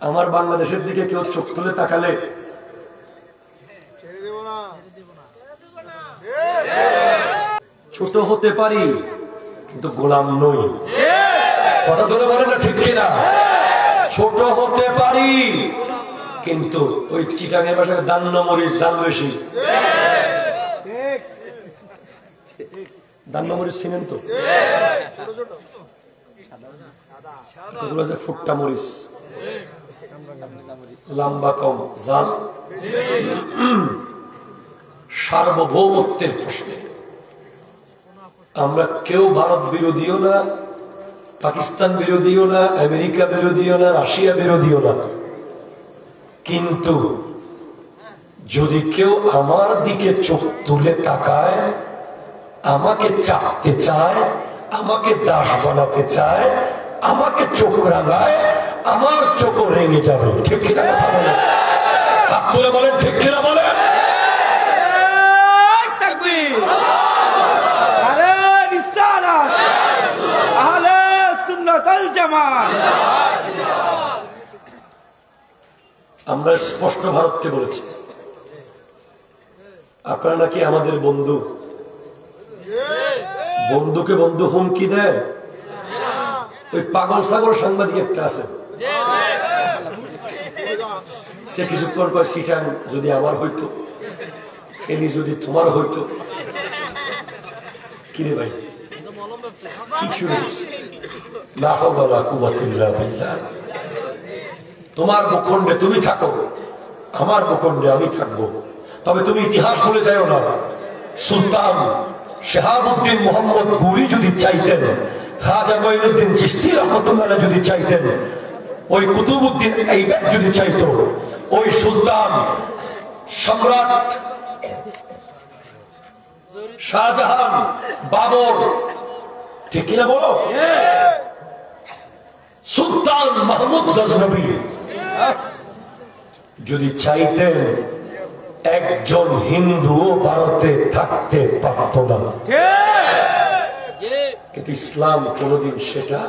আমার বাংলাদেশের দিকে কেউ চোখ তুলে তাকালে ছোট হতে পারি কিন্তু গোলাম নই। কথা ধরে বলেন না ঠিক কিনা? ছোট হতে পারি কিন্তু ওই চিটাঙের ভাষায় দান্ন মরিচ জাল বেশি। দান্ন মরিচ চিনেন তো ফুটটা মরিচ। লম্বা কম জাল সার্বভৌমত্বের প্রশ্নে। আমরা কেউ ভারত বিরোধীও না, পাকিস্তান বিরোধীও না, আমেরিকা বিরোধীও না, রাশিয়া বিরোধীও না। কিন্তু যদি কেউ আমার দিকে চোখ তুলে তাকায়, আমাকে চাপতে চায়, আমাকে দাস বানাতে চায়, আমাকে চোখ রাগায় আমার চোখ রেঙে যাবে। ঠিক কিনা কথা বলেন? ঠিক কিনা বলে আমরা স্পষ্ট ভারতকে বলেছি। আপনারা নাকি আমাদের বন্ধু? বন্ধুকে বন্ধু হুমকি দেয়? ওই পাগল সাগর সাংবাদিক একটা আছে। সে কিছুক্ষণ পর সিটান যদি আমার হইতো ফেনি যদি তোমার হইতো। কিরে ভাই। তোমার ভূখণ্ডে তুমি থাকো, আমার ভূখণ্ডে আমি থাকব। তবে তুমি ইতিহাস বলে যাও না। সুলতান শেহাবুদ্দিন মোহাম্মদ গুরি যদি চাইতেন, খাজা মঈনুদ্দিন চিস্তি রহমতুল্লাহ যদি চাইতেন, ওই কুতুবুদ্দিন এইবাক যদি চাইতো ওই সুলতান, সম্রাট শাহজাহান, বাবর। ঠিক কিনা বলো? সুলতান মাহমুদ গজনবী। যদি চাইতেন একজন হিন্দুও ভারতে থাকতে পারত না। কিন্তু ইসলাম কোনদিন সেটা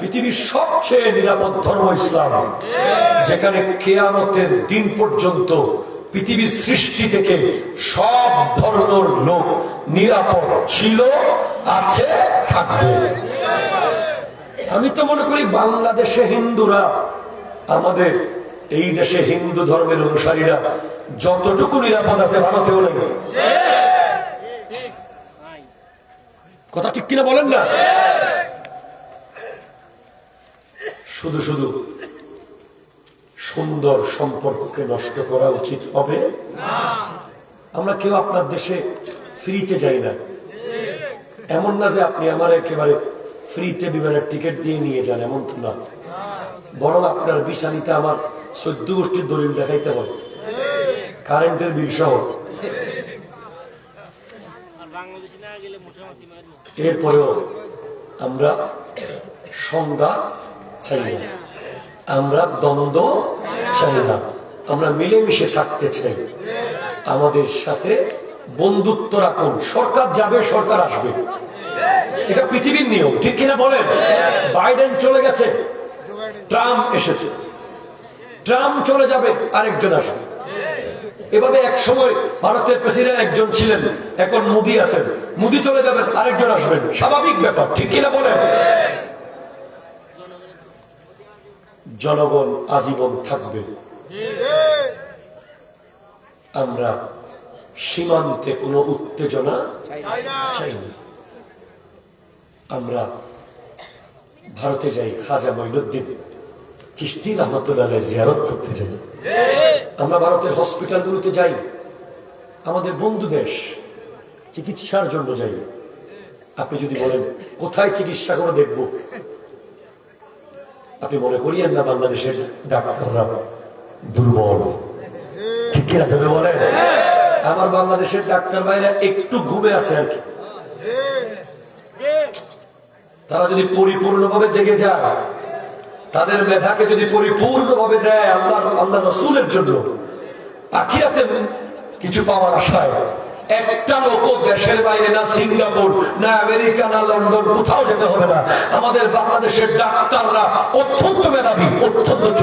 পৃথিবীর সবচেয়ে নিরাপদ ধর্ম ইসলাম। যেখানে কেয়ামতের দিন পর্যন্ত পৃথিবীর সৃষ্টি থেকে সব ধর্মের লোক নিরাপদ ছিল, আছে, থাকবে। আমি তো মনে করি বাংলাদেশে হিন্দুরা, আমাদের এই দেশে হিন্দু ধর্মের অনুসারীরা যতটুকু নিরাপদ আছে ভারতেও নেই। কথা ঠিক কিনা বলেন না? শুধু শুধু সুন্দর সম্পর্ককে নষ্ট করা উচিত হবে? আমরা কেউ আপনার দেশে ফ্রিতে যাই না। এমন না যে আপনি আমার একেবারে ফ্রিতে বিমানের টিকিট দিয়ে নিয়ে যান, এমন তো না। বরং আপনার বিশানিতে আমার চোদ্দ গোষ্ঠীর দলিল দেখাইতে হয়। কারেন্টের বিল সহ। এরপরেও আমরা সংজ্ঞা আমরা দ্বন্দ্ব চাই না। আমরা মিলেমিশে থাকতে চাই। আমাদের সাথে বন্ধুত্ব রাখুন। সরকার যাবে, সরকার আসবে। এটা পৃথিবীর নিয়ম, ঠিক কিনা বলেন? বাইডেন চলে গেছে। ট্রাম্প এসেছে। ট্রাম্প চলে যাবে, আরেকজন আসবে। এভাবে এক সময় ভারতের প্রেসিডেন্ট একজন ছিলেন, এখন মোদি আছেন। মোদি চলে যাবেন, আরেকজন আসবেন। স্বাভাবিক ব্যাপার, ঠিক কিনা বলেন? জনগণ আজীবন থাকবে। আমরা সীমান্তে কোনো উত্তেজনা আমরা ভারতে যাই খাজা মঈনুদ্দিন চিস্তি রহমতুল্লাহ জিয়ারত করতে যাই। আমরা ভারতের হসপিটালগুলোতে যাই। আমাদের বন্ধু দেশ চিকিৎসার জন্য যাই। আপনি যদি বলেন, কোথায় চিকিৎসা করে দেখব? আপনি মনে করিয়েন না বাংলাদেশের ডাক্তাররা দুর্বল। ঠিক কিনা যাবে বলেন? আমার বাংলাদেশের ডাক্তার ভাইরা একটু ঘুমে আছে আর কি। তারা যদি পরিপূর্ণভাবে জেগে যায়, তাদের মেধাকে যদি পরিপূর্ণভাবে দেয়, আল্লাহ আল্লাহ রসুলের জন্য, আখিরাতে কিছু পাওয়ার আশায় একটা লোক দেশের বাইরে না সিঙ্গাপুর, না আমেরিকা, না লন্ডন, কোথাও যেতে হবে না। আমাদের বাংলাদেশের ডাক্তাররা অত্যন্ত মেধাবী, অত্যন্ত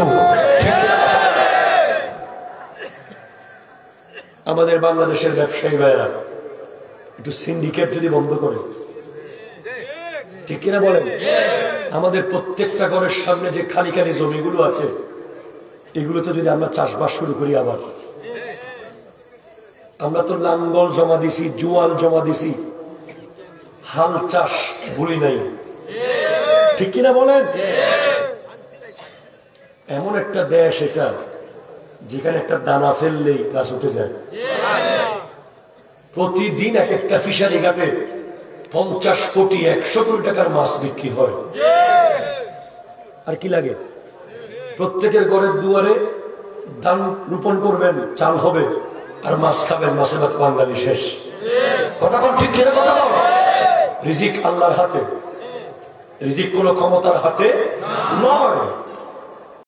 আমাদের বাংলাদেশের ব্যবসায়ী ভাইয়েরা, একটু সিন্ডিকেট যদি বন্ধ করে। ঠিক কিনা বলেন? আমাদের প্রত্যেকটা ঘরের সামনে যে খালি খালি জমিগুলো আছে, এগুলোতে যদি আমরা চাষবাস শুরু করি আবার। আমরা তো লাঙ্গল জমা দিছি, জুয়াল জমা দিছি। হাল চাষ ভুলি নাই। ঠিক কিনা বলেন? এমন একটা দেশ এটা, যেখানে একটা দানা ফেললেই গাছ উঠে যায়। প্রতিদিন এক একটা ফিশারি ঘাটে পঞ্চাশ কোটি, একশো কোটি টাকার মাছ বিক্রি হয়। আর কি লাগে? প্রত্যেকের ঘরের দুয়ারে ধান রোপণ করবেন, চাল হবে। আর মাছ খাবেন মাছের ভাত বাঙালি শেষ। কথা ঠিক কিনা, কথা বল? রিজিক আল্লাহর হাতে। রিজিক কোন ক্ষমতার হাতে নয়।